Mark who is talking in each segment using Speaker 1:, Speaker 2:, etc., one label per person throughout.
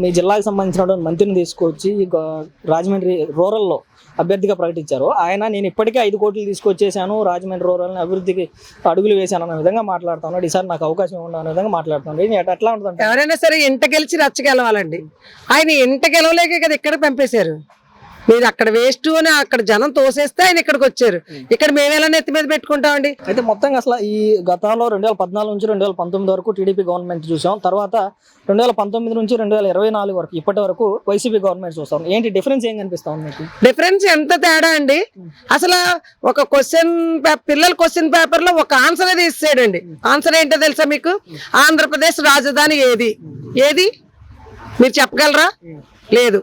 Speaker 1: మీ జిల్లాకు సంబంధించిన మంత్రిని తీసుకొచ్చి రాజమండ్రి రూరల్లో అభ్యర్థిగా ప్రకటించారు. ఆయన నేను ఇప్పటికే ఐదు కోట్లు తీసుకొచ్చేసాను రాజమండ్రి రూరల్ని అభివృద్ధికి అడుగులు వేశాను అన్న విధంగా మాట్లాడుతున్నాడు ఈసారి నాకు అవకాశం ఉండదు అనే విధంగా మాట్లాడుతున్నాడు ఎట్లా- ఎట్లా ఉంటుంది
Speaker 2: ఎవరైనా సరే ఇంట గెలిచి రచ్చ గెలవాలండి. ఆయన ఇంట గెలవలేకే కదా ఇక్కడ పంపేశారు. మీరు అక్కడ వేస్ట్ అని అక్కడ జనం తోసేస్తే ఆయన ఇక్కడికి వచ్చారు. ఇక్కడ మేమేలా నెత్తి మీద పెట్టుకుంటామండి?
Speaker 1: అయితే మొత్తంగా అసలు ఈ గతంలో రెండు వేల పద్నాలుగు నుంచి రెండు వేల పంతొమ్మిది వరకు టీడీపీ గవర్నమెంట్ చూసాం. తర్వాత రెండు వేల పంతొమ్మిది నుంచి రెండు వేల ఇరవై నాలుగు వరకు ఇప్పటి వరకు వైసీపీ గవర్నమెంట్ చూస్తాం. ఏంటి డిఫరెన్స్ ఏం కనిపిస్తా ఉంది మీకు?
Speaker 2: డిఫరెన్స్ ఎంత తేడా అండి? అసలు ఒక క్వశ్చన్ పిల్లల క్వశ్చన్ పేపర్లో ఒక ఆన్సర్ అది ఇస్తాడండి. ఆన్సర్ ఏంటో తెలుసా మీకు? ఆంధ్రప్రదేశ్ రాజధాని ఏది? ఏది? మీరు చెప్పగలరా? లేదు.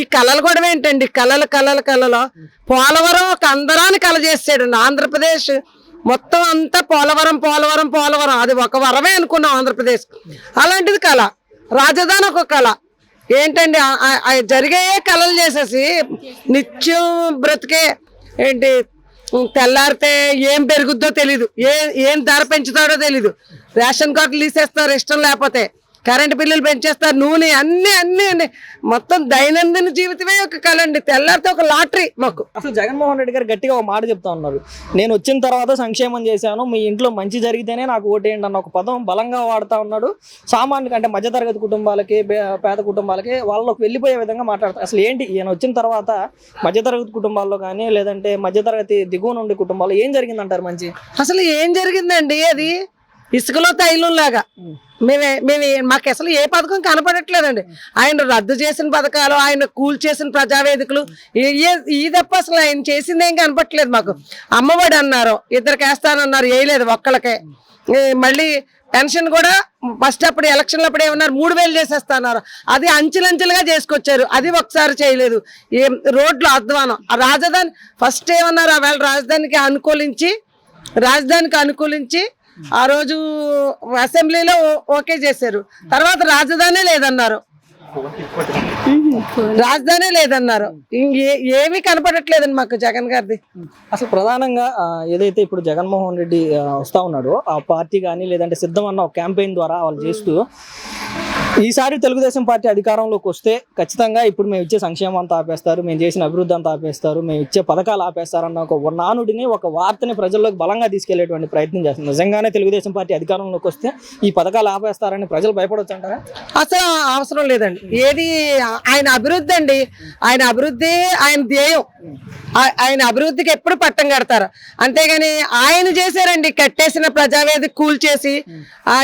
Speaker 2: ఈ కళలు కూడా ఏంటండి? కళలు కళలు కళలు. పోలవరం ఒక అందరాన్ని కళ చేసాడండి ఆంధ్రప్రదేశ్ మొత్తం అంతా పోలవరం పోలవరం పోలవరం. అది ఒక వరమే అనుకున్నాం ఆంధ్రప్రదేశ్. అలాంటిది కళ. రాజధాని ఒక కళ. ఏంటండి? జరిగే కళలు చేసేసి నిత్యం బ్రతికే ఏంటి? తెల్లారితే ఏం పెరుగుద్దో తెలీదు. ఏ ఏం ధర పెంచుతాడో తెలీదు. రేషన్ కార్డులు తీసేస్తారు ఇష్టం లేకపోతే. కరెంట్ బిల్లులు పెంచేస్తారు నూనె అన్ని అన్ని అన్ని. మొత్తం దైనందిన జీవితమే ఒక కళ అండి. తెల్లారితే ఒక లాటరీ మాకు.
Speaker 1: అసలు జగన్మోహన్ రెడ్డి గారు గట్టిగా ఒక మాట చెప్తా ఉన్నారు. నేను వచ్చిన తర్వాత సంక్షేమం చేశాను మీ ఇంట్లో మంచి జరిగితేనే నాకు ఓటేయండి అన్న ఒక పదం బలంగా వాడుతా ఉన్నాడు. సామాన్యులు అంటే మధ్యతరగతి కుటుంబాలకి పేద కుటుంబాలకి వాళ్ళకి వెళ్ళిపోయే విధంగా మాట్లాడతారు. అసలు ఏంటి? ఈయన వచ్చిన తర్వాత మధ్యతరగతి కుటుంబాల్లో కానీ లేదంటే మధ్యతరగతి దిగువన ఉండే కుటుంబాల్లో ఏం జరిగిందంటారు మంచి?
Speaker 2: అసలు ఏం జరిగిందండి అది? ఇసుకలో తైలం లాగా. మేమే మేము మాకు అసలు ఏ పథకం కనపడట్లేదండి. ఆయన రద్దు చేసిన పథకాలు ఆయన కూల్ చేసిన ప్రజావేదికలు ఈ- తప్ప అసలు ఆయన చేసింది ఏం కనపట్లేదు మాకు. అమ్మఒడి అన్నారు ఇద్దరికి వేస్తానన్నారు వేయలేదు ఒక్కళ్ళకే. మళ్ళీ పెన్షన్ కూడా ఫస్ట్ అప్పుడు ఎలక్షన్లు అప్పుడు ఏమన్నారు మూడు వేలు చేసేస్తున్నారు. అది అంచెలంచెలుగా చేసుకొచ్చారు. అది ఒకసారి చేయలేదు. ఏం రోడ్లు అధ్వానం. ఆ రాజధాని ఫస్ట్ ఏమన్నారు ఆ వేళ రాజధానికి అనుకూలించి రాజధానికి అనుకూలించి ఆ రోజు అసెంబ్లీలో ఓకే చేశారు. తర్వాత రాజధాని లేదన్నారు. రాజధాని లేదన్నారు. ఇంకే ఏమీ కనపడట్లేదండి మాకు జగన్ గారిది.
Speaker 1: అసలు ప్రధానంగా ఏదైతే ఇప్పుడు జగన్మోహన్ రెడ్డి వస్తా ఉన్నాడో ఆ పార్టీ కానీ లేదంటే సిద్ధం అన్న ఒక క్యాంపెయిన్ ద్వారా వాళ్ళు చేస్తూ ఈసారి తెలుగుదేశం పార్టీ అధికారంలోకి వస్తే ఖచ్చితంగా ఇప్పుడు మేము ఇచ్చే సంక్షేమం అంతా ఆపేస్తారు మేము చేసిన అభివృద్ధి అంతా ఆపేస్తారు మేము ఇచ్చే పథకాలు ఆపేస్తారన్న ఒక నానుడిని ఒక వార్తని ప్రజల్లోకి బలంగా తీసుకెళ్ళేటువంటి ప్రయత్నం చేస్తుంది నిజంగానే తెలుగుదేశం పార్టీ అధికారంలోకి వస్తే ఈ పథకాలు ఆపేస్తారని ప్రజలు భయపడవచ్చు అంటారా?
Speaker 2: అసలు అవసరం లేదండి. ఏది ఆయన అభివృద్ధి అండి. ఆయన అభివృద్ధి ఆయన ధ్యేయం. ఆయన అభివృద్ధికి ఎప్పుడు పట్టం కడతారు. అంతేగాని ఆయన చేశారండి కట్టేసిన ప్రజావేదిక కూల్చేసి ఆ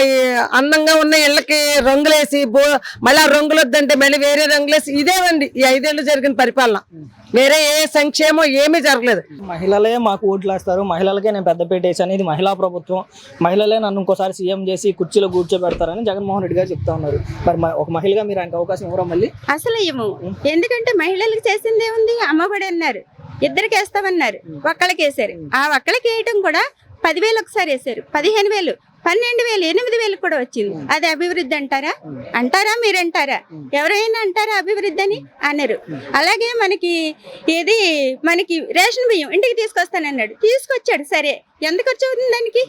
Speaker 2: అందంగా ఉన్న ఇళ్ళకి రంగులేసి బో మళ్ళీ ఆ రంగులు వద్దంటే మళ్ళీ వేరే రంగులేసి ఇదేవండి ఈ ఐదేళ్ళు జరిగిన పరిపాలన. వేరే ఏ సంక్షేమం ఏమీ జరగలేదు.
Speaker 1: మహిళలే మాకు ఓట్లు వేస్తారు. మహిళలకే నేను పెద్దపేట వేసాను ఇది మహిళా ప్రభుత్వం. మహిళలే నన్ను ఇంకోసారి సీఎం చేసి కుర్చీలో కూర్చోబెడతారని జగన్మోహన్ రెడ్డి గారు చెప్తా ఉన్నారు. మరి ఒక మహిళగా మీరు ఆయనకు అవకాశం ఇవ్వరా మళ్ళీ?
Speaker 3: అసలు ఇవ్వము. ఎందుకంటే మహిళలకు చేసింది ఏముంది? అమ్మఒడి అన్నారు. ఇద్దరికి వేస్తామన్నారు. ఒక్కళ్ళకి వేసారు. ఆ ఒక్కళ్ళకి వేయటం కూడా పదివేలు ఒకసారి వేసారు. పదిహేను వేలు. పన్నెండు వేలు ఎనిమిది వేలు కూడా వచ్చింది. అది అభివృద్ధి అంటారా? అంటారా మీరు అంటారా ఎవరైనా అంటారా అభివృద్ధి అని? అన్నారు అలాగే మనకి ఇది మనకి రేషన్ బియ్యం ఇంటికి తీసుకొస్తానన్నాడు. తీసుకొచ్చాడు సరే. ఎంత ఖర్చు అవుతుంది దానికి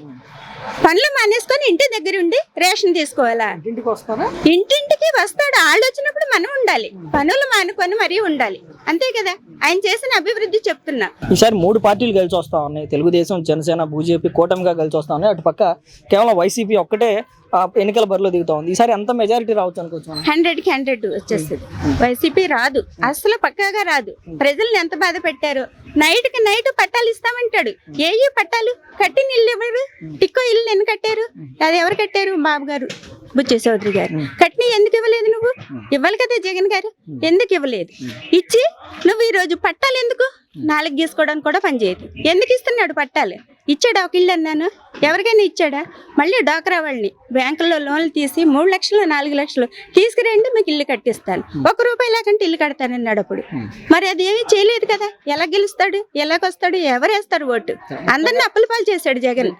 Speaker 3: పనులు మానేసుకొని ఇంటి దగ్గర ఉండి రేషన్ తీసుకోవాలా? ఇంటింటికి వస్తాడు. వాళ్ళు వచ్చినప్పుడు మనం ఉండాలి. పనులు మానుకొని మరీ ఉండాలి. అంతే కదా? ఆయన చేసిన అభివృద్ధి చెప్తున్నా.
Speaker 1: ఈసారి మూడు పార్టీలు కలిసి వస్తా ఉన్నాయి. తెలుగుదేశం జనసేన బీజేపీ కూటమిగా కలిసి వస్తా ఉన్నాయి. అటు పక్క కేవలం వైసీపీ ఒక్కటే ఎన్నికల బరిలో దిగుతా ఉంది. ఈసారి ఎంత మెజారిటీ రావచ్చు అనుకోవచ్చు హండ్రెడ్కి
Speaker 3: హండ్రెడ్ వచ్చేస్తుంది. వైసీపీ రాదు. అసలు పక్కాగా రాదు. ప్రజల్ని ఎంత బాధ పెట్టారు? నైట్కి నైట్ పట్టాలు ఇస్తామంటాడు. ఏ ఏ పట్టాలు? కట్టిన ఇల్లు ఎవరు? టిక్కో ఇల్లు ఎన్ని కట్టారు. అది ఎవరు కట్టారు? బాబు గారు బుచ్చే చౌదరి గారు. కట్టిన ఎందుకు ఇవ్వలేదు నువ్వు? ఇవ్వాలి కదా జగన్ గారు? ఎందుకు ఇవ్వలేదు? ఇచ్చి నువ్వు ఈ రోజు పట్టాలు ఎందుకు? నాలుగు గీసుకోవడానికి కూడా పనిచేయదు ఎందుకు ఇస్తున్నాడు పట్టాలు? ఇచ్చాడా ఒక ఇల్లు అన్నాను? ఎవరికైనా ఇచ్చాడా? మళ్ళీ డోకరా వాళ్ళని బ్యాంకుల్లో లోన్లు తీసి మూడు లక్షలు నాలుగు లక్షలు తీసుకురండి మీకు ఇల్లు కట్టిస్తాను. ఒక రూపాయి లేకంటే ఇల్లు కడతానన్నాడు అప్పుడు. మరి అది ఏమీ చేయలేదు కదా? ఎలా గెలుస్తాడు? ఎలాగొస్తాడు ఎవరేస్తారు ఓటు? అందరిని అప్పుల పాలు చేశాడు జగన్.